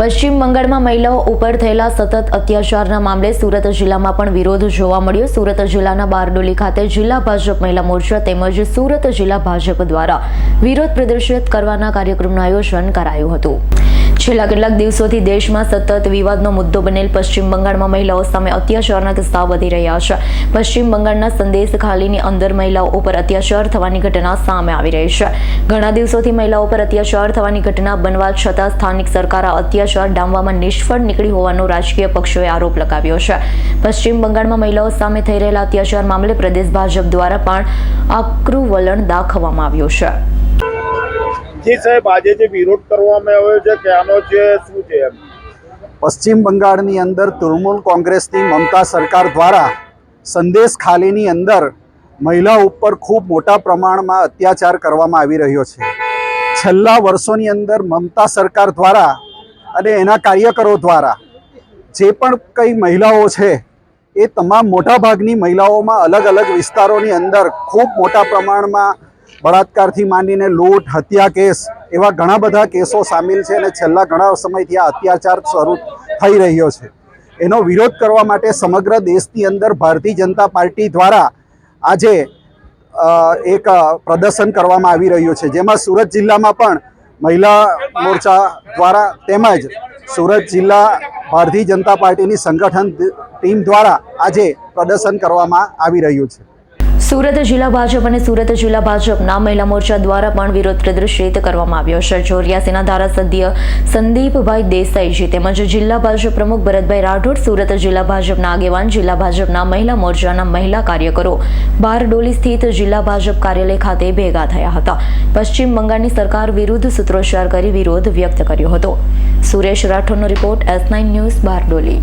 પશ્ચિમ બંગાળમાં મહિલાઓ ઉપર થયેલા સતત અત્યાચારના મામલે સુરત જિલ્લામાં પણ વિરોધ જોવા મળ્યો. સુરત જિલ્લાના બારડોલી ખાતે જિલ્લા ભાજપ મહિલા મોરચા તેમજ સુરત જિલ્લા ભાજપ દ્વારા વિરોધ પ્રદર્શિત કરવાના કાર્યક્રમનું આયોજન કરાયું હતું. છેલ્લા કેટલાક દિવસોથી દેશમાં સતત વિવાદનો મુદ્દો બનેલ પશ્ચિમ બંગાળમાં મહિલાઓ સામે અત્યાચારના કિસ્સા વધી રહ્યા છે. પશ્ચિમ બંગાળના સંદેશ ખાલીની અંદર મહિલાઓ ઉપર અત્યાચાર થવાની ઘટના સામે આવી રહી છે. ઘણા દિવસોથી મહિલાઓ પર અત્યાચાર થવાની ઘટના બનવા છતાં સ્થાનિક સરકાર આ અત્યાચાર ડામવામાં નિષ્ફળ નીકળી હોવાનો રાજકીય પક્ષોએ આરોપ લગાવ્યો છે. પશ્ચિમ બંગાળમાં મહિલાઓ સામે થઈ રહેલા અત્યાચાર મામલે પ્રદેશ ભાજપ દ્વારા પણ આકરું વલણ દાખવવામાં આવ્યું છે. જી સાહેબ આજે જે વિરોધ કરવામાં આવ્યો છે ક્યાંનો જે શું છે પશ્ચિમ બંગાળની અંદર તૃણમૂલ કોંગ્રેસની મમતા સરકાર દ્વારા સંદેશ ખાલીની અંદર મહિલા ઉપર ખૂબ મોટા પ્રમાણમાં અત્યાચાર કરવામાં આવી રહ્યો છે. છેલ્લા વર્ષોની અંદર મમતા સરકાર દ્વારા અને એના કાર્યકરો દ્વારા જે પણ કંઈ મહિલાઓ છે, એ તમામ મોટાભાગની મહિલાઓમાં અલગ અલગ વિસ્તારોની અંદર ખૂબ મોટા પ્રમાણમાં બળાત્કારથી માંડીને લૂંટ, હત્યા કેસ એવા ઘણા બધા કેસો સામેલ છે અને છેલ્લા ઘણા સમયથી આ અત્યાચાર શરૂ થઈ રહ્યો છે. એનો વિરોધ કરવા માટે સમગ્ર દેશની અંદર ભારતીય જનતા પાર્ટી દ્વારા આજે એક પ્રદર્શન કરવામાં આવી રહ્યું છે. જેમાં સુરત જિલ્લામાં પણ મહિલા મોરચા દ્વારા તેમજ સુરત જિલ્લા ભારતીય જનતા પાર્ટીની સંગઠન ટીમ દ્વારા આજે પ્રદર્શન કરવામાં આવી રહ્યું છે. સુરત જિલ્લા ભાજપ અને સુરત જિલ્લા ભાજપના મહિલા મોરચા દ્વારા પણ વિરોધ પ્રદર્શિત કરવામાં આવ્યો છે. ચોર્યાસીના ધારાસભ્ય સંદીપભાઈ દેસાઈજી તેમજ જિલ્લા ભાજપ પ્રમુખ ભરતભાઈ રાઠોડ, સુરત જિલ્લા ભાજપના આગેવાન, જિલ્લા ભાજપના મહિલા મોરચાના મહિલા કાર્યકરો બારડોલી સ્થિત જિલ્લા ભાજપ કાર્યાલય ખાતે ભેગા થયા હતા. પશ્ચિમ બંગાળની સરકાર વિરુદ્ધ સૂત્રોચ્ચાર કરી વિરોધ વ્યક્ત કર્યો હતો. Suresh રાઠોડનો report S nine news Bardoli.